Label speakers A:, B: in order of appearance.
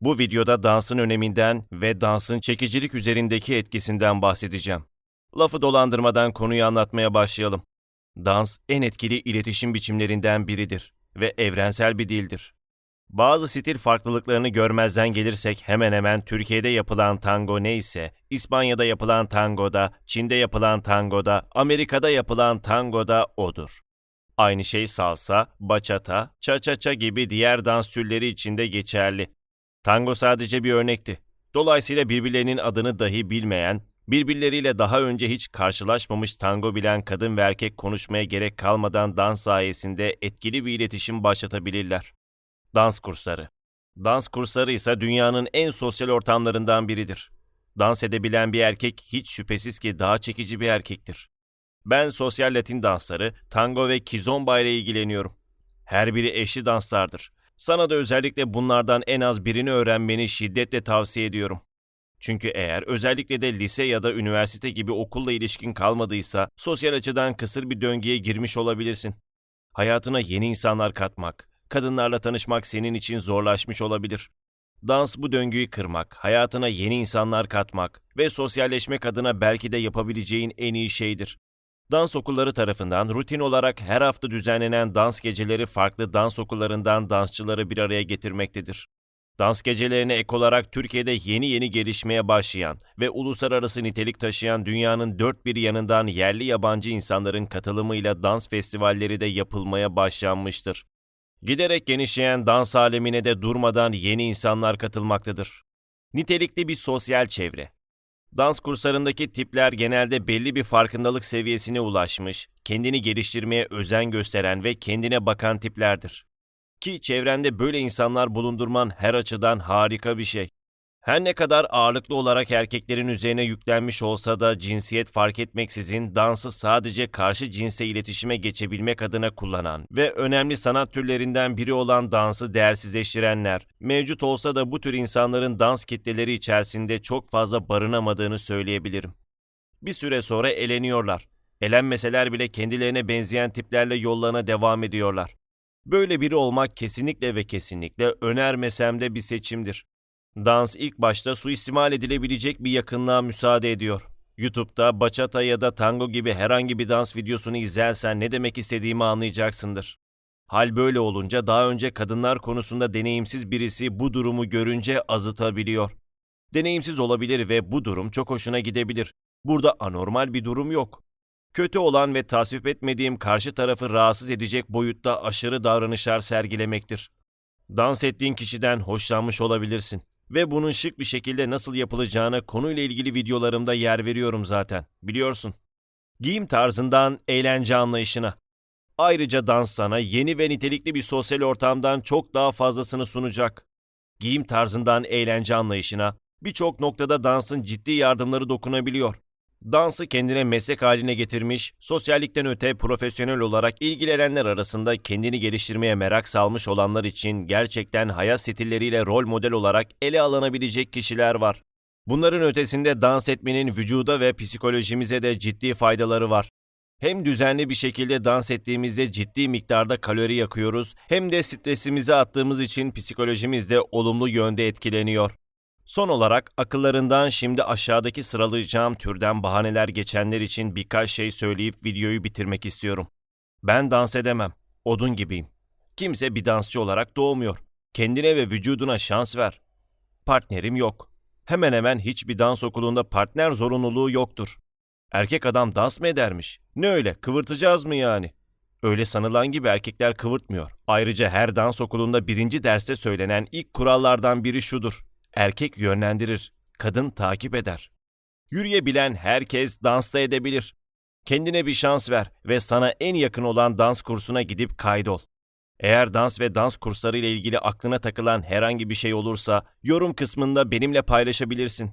A: Bu videoda dansın öneminden ve dansın çekicilik üzerindeki etkisinden bahsedeceğim. Lafı dolandırmadan konuyu anlatmaya başlayalım. Dans en etkili iletişim biçimlerinden biridir ve evrensel bir dildir. Bazı stil farklılıklarını görmezden gelirsek hemen hemen Türkiye'de yapılan tango neyse, İspanya'da yapılan tangoda, Çin'de yapılan tangoda, Amerika'da yapılan tangoda odur. Aynı şey salsa, bachata, cha-cha-cha gibi diğer dans türleri için de geçerli. Tango sadece bir örnekti. Dolayısıyla birbirlerinin adını dahi bilmeyen, birbirleriyle daha önce hiç karşılaşmamış tango bilen kadın ve erkek konuşmaya gerek kalmadan dans sayesinde etkili bir iletişim başlatabilirler. Dans kursları. Dans kursları ise dünyanın en sosyal ortamlarından biridir. Dans edebilen bir erkek hiç şüphesiz ki daha çekici bir erkektir. Ben sosyal Latin dansları, tango ve kizomba ile ilgileniyorum. Her biri eşli danslardır. Sana da özellikle bunlardan en az birini öğrenmeni şiddetle tavsiye ediyorum. Çünkü eğer özellikle de lise ya da üniversite gibi okulla ilişkin kalmadıysa sosyal açıdan kısır bir döngüye girmiş olabilirsin. Hayatına yeni insanlar katmak, kadınlarla tanışmak senin için zorlaşmış olabilir. Dans bu döngüyü kırmak, hayatına yeni insanlar katmak ve sosyalleşmek adına belki de yapabileceğin en iyi şeydir. Dans okulları tarafından rutin olarak her hafta düzenlenen dans geceleri farklı dans okullarından dansçıları bir araya getirmektedir. Dans gecelerine ek olarak Türkiye'de yeni yeni gelişmeye başlayan ve uluslararası nitelik taşıyan dünyanın dört bir yanından yerli yabancı insanların katılımıyla dans festivalleri de yapılmaya başlanmıştır. Giderek genişleyen dans alemine de durmadan yeni insanlar katılmaktadır. Nitelikli bir sosyal çevre. Dans kurslarındaki tipler genelde belli bir farkındalık seviyesine ulaşmış, kendini geliştirmeye özen gösteren ve kendine bakan tiplerdir. Ki çevrende böyle insanlar bulundurman her açıdan harika bir şey. Her ne kadar ağırlıklı olarak erkeklerin üzerine yüklenmiş olsa da cinsiyet fark etmeksizin dansı sadece karşı cinse iletişime geçebilmek adına kullanan ve önemli sanat türlerinden biri olan dansı değersizleştirenler, mevcut olsa da bu tür insanların dans kitleleri içerisinde çok fazla barınamadığını söyleyebilirim. Bir süre sonra eleniyorlar. Elenmeseler bile kendilerine benzeyen tiplerle yollarına devam ediyorlar. Böyle biri olmak kesinlikle ve kesinlikle önermesem de bir seçimdir. Dans ilk başta suistimal edilebilecek bir yakınlığa müsaade ediyor. YouTube'da bachata ya da tango gibi herhangi bir dans videosunu izlersen ne demek istediğimi anlayacaksındır. Hal böyle olunca daha önce kadınlar konusunda deneyimsiz birisi bu durumu görünce azıtabiliyor. Deneyimsiz olabilir ve bu durum çok hoşuna gidebilir. Burada anormal bir durum yok. Kötü olan ve tasvip etmediğim karşı tarafı rahatsız edecek boyutta aşırı davranışlar sergilemektir. Dans ettiğin kişiden hoşlanmış olabilirsin ve bunun şık bir şekilde nasıl yapılacağını konuyla ilgili videolarımda yer veriyorum zaten. Biliyorsun. Giyim tarzından eğlence anlayışına. Ayrıca dans sana yeni ve nitelikli bir sosyal ortamdan çok daha fazlasını sunacak. Giyim tarzından eğlence anlayışına birçok noktada dansın ciddi yardımları dokunabiliyor. Dansı kendine meslek haline getirmiş, sosyallikten öte profesyonel olarak ilgilenenler arasında kendini geliştirmeye merak salmış olanlar için gerçekten hayat stilleriyle rol model olarak ele alınabilecek kişiler var. Bunların ötesinde dans etmenin vücuda ve psikolojimize de ciddi faydaları var. Hem düzenli bir şekilde dans ettiğimizde ciddi miktarda kalori yakıyoruz, hem de stresimizi attığımız için psikolojimiz de olumlu yönde etkileniyor. Son olarak akıllarından şimdi aşağıdaki sıralayacağım türden bahaneler geçenler için birkaç şey söyleyip videoyu bitirmek istiyorum. Ben dans edemem. Odun gibiyim. Kimse bir dansçı olarak doğmuyor. Kendine ve vücuduna şans ver. Partnerim yok. Hemen hemen hiçbir dans okulunda partner zorunluluğu yoktur. Erkek adam dans mı edermiş? Ne öyle kıvırtacağız mı yani? Öyle sanılan gibi erkekler kıvırtmıyor. Ayrıca her dans okulunda birinci derste söylenen ilk kurallardan biri şudur. Erkek yönlendirir, kadın takip eder. Yürüyebilen herkes dansta edebilir. Kendine bir şans ver ve sana en yakın olan dans kursuna gidip kaydol. Eğer dans ve dans kursları ile ilgili aklına takılan herhangi bir şey olursa yorum kısmında benimle paylaşabilirsin.